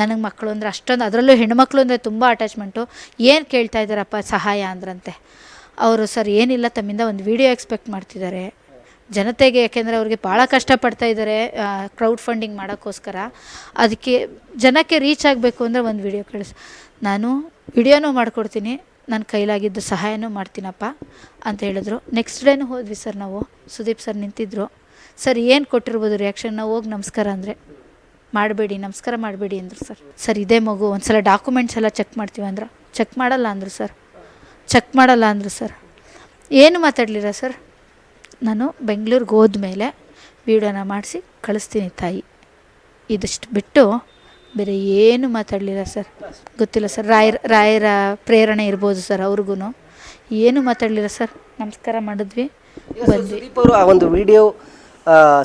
ನನಗೆ ಮಕ್ಕಳು ಅಂದರೆ ಅಷ್ಟೊಂದು, ಅದರಲ್ಲೂ ಹೆಣ್ಮಕ್ಳು ಅಂದರೆ ತುಂಬ ಅಟ್ಯಾಚ್ಮೆಂಟು ಏನು ಕೇಳ್ತಾ ಇದ್ದಾರಪ್ಪ ಸಹಾಯ ಅಂದ್ರಂತೆ? ಅವರು, ಸರ್, ಏನಿಲ್ಲ, ತಮ್ಮಿಂದ ಒಂದು ವಿಡಿಯೋ ಎಕ್ಸ್ಪೆಕ್ಟ್ ಮಾಡ್ತಿದ್ದಾರೆ. ಜನತೆಗೆ, ಯಾಕೆಂದರೆ ಅವ್ರಿಗೆ ಭಾಳ ಕಷ್ಟಪಡ್ತಾ ಇದ್ದಾರೆ ಕ್ರೌಡ್ ಫಂಡಿಂಗ್ ಮಾಡೋಕ್ಕೋಸ್ಕರ. ಅದಕ್ಕೆ ಜನಕ್ಕೆ ರೀಚ್ ಆಗಬೇಕು ಅಂದರೆ ಒಂದು ವಿಡಿಯೋ ಕಳಿಸ್ ನಾನು ವಿಡಿಯೋನೂ ಮಾಡಿಕೊಡ್ತೀನಿ. ನನ್ನ ಕೈಲಾಗಿದ್ದು ಸಹಾಯನೂ ಮಾಡ್ತೀನಪ್ಪ, ಅಂತ ಹೇಳಿದ್ರು. ನೆಕ್ಸ್ಟ್ ಡೇನೂ ಹೋದ್ವಿ, ಸರ್, ನಾವು. ಸುದೀಪ್ ಸರ್ ನಿಂತಿದ್ದರು ಸರ್, ಏನು ಕೊಟ್ಟಿರ್ಬೋದು ರಿಯಾಕ್ಷನ್ ನಾವು ಹೋಗಿ ನಮಸ್ಕಾರ ಅಂದರೆ. ಮಾಡಬೇಡಿ, ನಮಸ್ಕಾರ ಮಾಡಬೇಡಿ ಅಂದರು ಸರ್. ಸರ್, ಇದೇ ಮಗು ಒಂದು ಸಲ ಡಾಕ್ಯುಮೆಂಟ್ಸ್ ಎಲ್ಲ ಚೆಕ್ ಮಾಡ್ತೀವಿ ಅಂದ್ರೆ ಚೆಕ್ ಮಾಡಲ್ಲ ಅಂದರು ಸರ್. ಚೆಕ್ ಮಾಡಲ್ಲ ಅಂದರು ಸರ್. ಏನು ಮಾತಾಡಲಿಲ್ಲ ಸರ್? ನಾನು ಬೆಂಗಳೂರಿಗೆ ಹೋದ್ಮೇಲೆ ವೀಡಿಯೋನ ಮಾಡಿಸಿ ಕಳಿಸ್ತೀನಿ ತಾಯಿ. ಇದಿಷ್ಟು ಬಿಟ್ಟು ಬೇರೆ ಏನು ಮಾತಾಡಲಿಲ್ಲ ಸರ್? ಗೊತ್ತಿಲ್ಲ ಸರ್. ರಾಯರ ರಾಯರ ಪ್ರೇರಣೆ ಇರ್ಬೋದು ಸರ್ ಅವ್ರಿಗೂ ಏನು ಮಾತಾಡಲಿಲ್ಲ ಸರ್? ನಮಸ್ಕಾರ ಮಾಡಿದ್ವಿ. ಬಂದ್ವಿ ಆ ಒಂದು ವಿಡಿಯೋ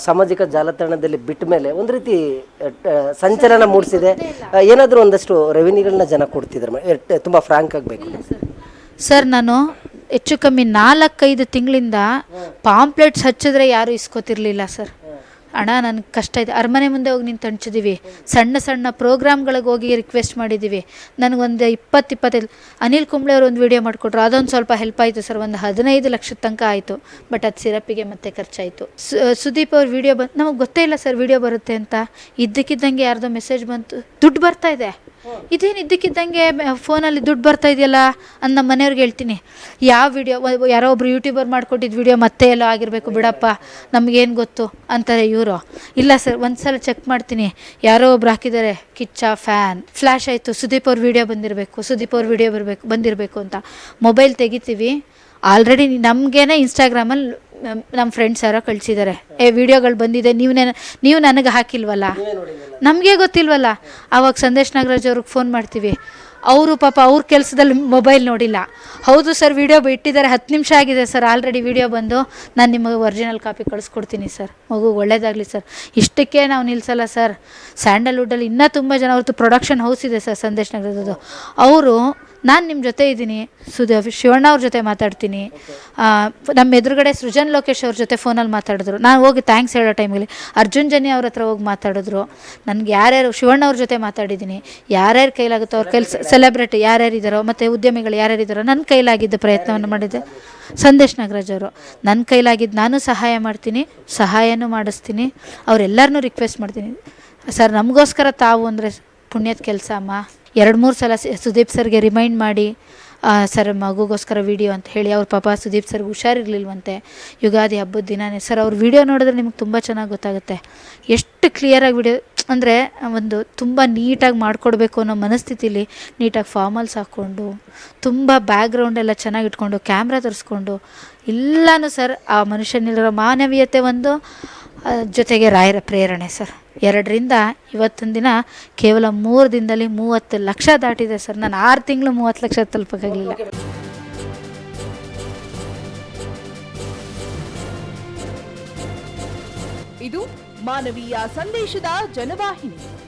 ಸಾಮಾಜಿಕ ಜಾಲತಾಣದಲ್ಲಿ ಬಿಟ್ಟ ಮೇಲೆ ಒಂದು ರೀತಿ ಸಂಚಲನ ಮೂಡಿಸಿದೆ. ಏನಾದರೂ ಒಂದಷ್ಟು ರೆವಿನ್ಯೂಗಳನ್ನ ಜನ ಕೊಡ್ತಿದ್ರು ತುಂಬ ಫ್ರಾಂಕ್ ಆಗಬೇಕು. ಸರ್. ನಾನು ಹೆಚ್ಚು ಕಮ್ಮಿ ನಾಲ್ಕೈದು ತಿಂಗಳಿಂದ ಪಾಂಪ್ಲೆಟ್ಸ್ ಹಚ್ಚಿದ್ರೆ ಯಾರೂ ಇಸ್ಕೋತಿರ್ಲಿಲ್ಲ ಸರ್. ಅಣ್ಣ ನನಗೆ ಕಷ್ಟ ಇದೆ. ಅರಮನೆ ಮುಂದೆ ಹೋಗಿ ನಿಂತು ಹಂಚಿದ್ದೀವಿ ಸಣ್ಣ ಸಣ್ಣ ಪ್ರೋಗ್ರಾಮ್ಗಳಿಗೆ ಹೋಗಿ ರಿಕ್ವೆಸ್ಟ್ ಮಾಡಿದ್ದೀವಿ ನನಗೊಂದು ಇಪ್ಪತ್ತು ಇಪ್ಪತ್ತೈದು ಅನಿಲ್ ಕುಂಬ್ಳೆ ಅವರು ಒಂದು ವಿಡಿಯೋ ಮಾಡಿಕೊಟ್ರು. ಅದೊಂದು ಸ್ವಲ್ಪ ಹೆಲ್ಪ್ ಆಯಿತು ಸರ್. ಒಂದು ಹದಿನೈದು ಲಕ್ಷದ ತನಕ ಆಯಿತು. ಬಟ್ ಅದು ಸಿರಪ್ಪಿಗೆ ಮತ್ತೆ ಖರ್ಚಾಯಿತು. ಸುದೀಪ್ ಅವ್ರ ವಿಡಿಯೋ ಬಂದು ನಮಗೆ ಗೊತ್ತೇ ಇಲ್ಲ ಸರ್ ವಿಡಿಯೋ ಬರುತ್ತೆ ಅಂತ. ಇದ್ದಕ್ಕಿದ್ದಂಗೆ ಯಾರ್ದೋ ಮೆಸೇಜ್ ಬಂತು. ದುಡ್ಡು ಬರ್ತಾ ಇದೆ. ಇದೇನು ಇದ್ದಕ್ಕಿದ್ದಂಗೆ ಫೋನಲ್ಲಿ ದುಡ್ಡು ಬರ್ತಾ ಇದೆಯಲ್ಲ ಅಂತ ನಮ್ಮ ಮನೆಯವ್ರಿಗೆ ಹೇಳ್ತೀನಿ. ಯಾವ ವಿಡಿಯೋ ಯಾರೋ ಒಬ್ರು ಯೂಟ್ಯೂಬರ್ ಮಾಡ್ಕೊಟ್ಟಿದ್ದು ವಿಡಿಯೋ ಮತ್ತೆ ಎಲ್ಲೋ ಆಗಿರಬೇಕು, ಬಿಡಪ್ಪ. ನಮಗೇನು ಗೊತ್ತು? ಅಂತಾರೆ ಇವರು. ಇಲ್ಲ ಸರ್ ಒಂದು ಸಲ ಚೆಕ್ ಮಾಡ್ತೀನಿ. ಯಾರೋ ಒಬ್ರು ಹಾಕಿದ್ದಾರೆ, ಕಿಚ್ಚ ಫ್ಯಾನ್. ಫ್ಲ್ಯಾಶ್ ಆಯಿತು, ಸುದೀಪ್ ಅವ್ರ ವಿಡಿಯೋ ಬಂದಿರಬೇಕು, ಸುದೀಪ್ ಅವ್ರ ವಿಡಿಯೋ ಬರಬೇಕು, ಬಂದಿರಬೇಕು ಅಂತ. ಮೊಬೈಲ್ ತೆಗಿತೀವಿ. ಆಲ್ರೆಡಿ ನಮಗೇನೆ ಇನ್ಸ್ಟಾಗ್ರಾಮಲ್ಲಿ ನಮ್ಮ ಫ್ರೆಂಡ್ಸ್ ಯಾರೋ ಕಳಿಸಿದ್ದಾರೆ ಏ ವಿಡಿಯೋಗಳು ಬಂದಿದೆ ನೀವು ನೀವು ನನಗೆ ಹಾಕಿಲ್ವಲ್ಲ? ನಮಗೆ ಗೊತ್ತಿಲ್ವಲ್ಲ? ಆವಾಗ ಸಂದೇಶ್ ನಾಗರಾಜ್ ಅವ್ರಿಗೆ ಫೋನ್ ಮಾಡ್ತೀವಿ. ಅವರು ಪಾಪ ಅವ್ರ ಕೆಲಸದಲ್ಲಿ ಮೊಬೈಲ್ ನೋಡಿಲ್ಲ. ಹೌದು ಸರ್ ವಿಡಿಯೋ ಇಟ್ಟಿದ್ದಾರೆ ಹತ್ತು ನಿಮಿಷ ಆಗಿದೆ ಸರ್ ಆಲ್ರೆಡಿ ವಿಡಿಯೋ ಬಂದು. ನಾನು ನಿಮಗೆ ಒರಿಜಿನಲ್ ಕಾಪಿ ಕಳಿಸ್ಕೊಡ್ತೀನಿ ಸರ್ ಮಗು ಒಳ್ಳೇದಾಗಲಿ ಸರ್ ಇಷ್ಟಕ್ಕೆ ನಾವು ನಿಲ್ಲಿಸಲ್ಲ ಸರ್ ಸ್ಯಾಂಡಲ್ವುಡ್ಡಲ್ಲಿ ಇನ್ನೂ ತುಂಬ ಜನ ಅವ್ರದ್ದು ಪ್ರೊಡಕ್ಷನ್ ಹೌಸ್ ಇದೆ ಸರ್ ಸಂದೇಶ್ ನಗರದ್ದು ಅವರು ನಾನು ನಿಮ್ಮ ಜೊತೆ ಇದ್ದೀನಿ. ಸುಧ, ಶಿವಣ್ಣ ಅವ್ರ ಜೊತೆ ಮಾತಾಡ್ತೀನಿ. ನಮ್ಮ ಎದುರುಗಡೆ ಸೃಜನ್ ಲೋಕೇಶ್ ಅವ್ರ ಜೊತೆ ಫೋನಲ್ಲಿ ಮಾತಾಡಿದ್ರು. ನಾನು ಹೋಗಿ ಥ್ಯಾಂಕ್ಸ್ ಹೇಳೋ ಟೈಮಲ್ಲಿ ಅರ್ಜುನ್ ಜನಿ ಅವ್ರ ಹತ್ರ ಹೋಗಿ ಮಾತಾಡಿದ್ರು. ನನಗೆ ಯಾರ್ಯಾರು ಶಿವಣ್ಣ ಅವ್ರ ಜೊತೆ ಮಾತಾಡಿದ್ದೀನಿ. ಯಾರ್ಯಾರು ಕೈಲಾಗುತ್ತೋ ಅವ್ರ ಕೆಲಸ ಸೆಲೆಬ್ರಿಟಿ ಯಾರ್ಯಾರು ಇದ್ದಾರೋ ಮತ್ತು ಉದ್ಯಮಿಗಳು ಯಾರ್ಯಾರು ಇದ್ದಾರೋ ನನ್ನ ಕೈಲಾಗಿದ್ದ ಪ್ರಯತ್ನವನ್ನು ಮಾಡಿದ್ದೆ ಸಂದೇಶ್ ನಾಗರಾಜ್ ಅವರು. ನನ್ನ ಕೈಲಾಗಿದ್ದು ನಾನು ಸಹಾಯ ಮಾಡ್ತೀನಿ, ಸಹಾಯನೂ ಮಾಡಿಸ್ತೀನಿ. ಅವರೆಲ್ಲರನ್ನೂ ರಿಕ್ವೆಸ್ಟ್ ಮಾಡ್ತೀನಿ. ಸರ್, ನಮಗೋಸ್ಕರ ತಾವು ಅಂದರೆ ಪುಣ್ಯದ ಕೆಲಸ ಅಮ್ಮ. ಎರಡು ಮೂರು ಸಲ ಸುದೀಪ್ ಸರ್ಗೆ ರಿಮೈಂಡ್ ಮಾಡಿ ಸರ್, ಮಗುಗೋಸ್ಕರ ವೀಡಿಯೋ ಅಂತ ಹೇಳಿ, ಅವ್ರ ಪಾಪ ಸುದೀಪ್ ಸರ್ಗೆ ಹುಷಾರಿರ್ಲಿಲ್ವಂತೆ. ಯುಗಾದಿ ಹಬ್ಬದ ದಿನನೇ. ಸರ್, ಅವ್ರ ವಿಡಿಯೋ ನೋಡಿದ್ರೆ ನಿಮ್ಗೆ ತುಂಬ ಚೆನ್ನಾಗಿ ಗೊತ್ತಾಗುತ್ತೆ. ಎಷ್ಟು ಕ್ಲಿಯರಾಗಿ ವಿಡಿಯೋ ಅಂದರೆ ಒಂದು ತುಂಬ ನೀಟಾಗಿ ಮಾಡಿಕೊಡ್ಬೇಕು ಅನ್ನೋ ಮನಸ್ಥಿತಿಲಿ ನೀಟಾಗಿ ಫಾರ್ಮಲ್ಸ್ ಹಾಕ್ಕೊಂಡು ತುಂಬ ಬ್ಯಾಕ್ಗ್ರೌಂಡ್ ಎಲ್ಲ ಚೆನ್ನಾಗಿ ಇಟ್ಕೊಂಡು ಕ್ಯಾಮ್ರಾ ತರಿಸ್ಕೊಂಡು ಎಲ್ಲನೂ ಸರ್ ಆ ಮನುಷ್ಯನಲ್ಲಿರೋ ಮಾನವೀಯತೆ ಒಂದು ಜೊತೆಗೆ ರಾಯರ ಪ್ರೇರಣೆ ಸರ್. ಎರಡರಿಂದ ಇವತ್ತಿನ ದಿನ ಕೇವಲ ಮೂರು ದಿನದಲ್ಲಿ ಮೂವತ್ತು ಲಕ್ಷ ದಾಟಿದೆ ಸರ್. ನಾನು ಆರು ತಿಂಗಳು ಮೂವತ್ತು ಲಕ್ಷ ತಲುಪಕ್ಕಾಗಲಿಲ್ಲ. ಇದು ಮಾನವೀಯ ಸಂದೇಶದ ಜನವಾಹಿನಿ.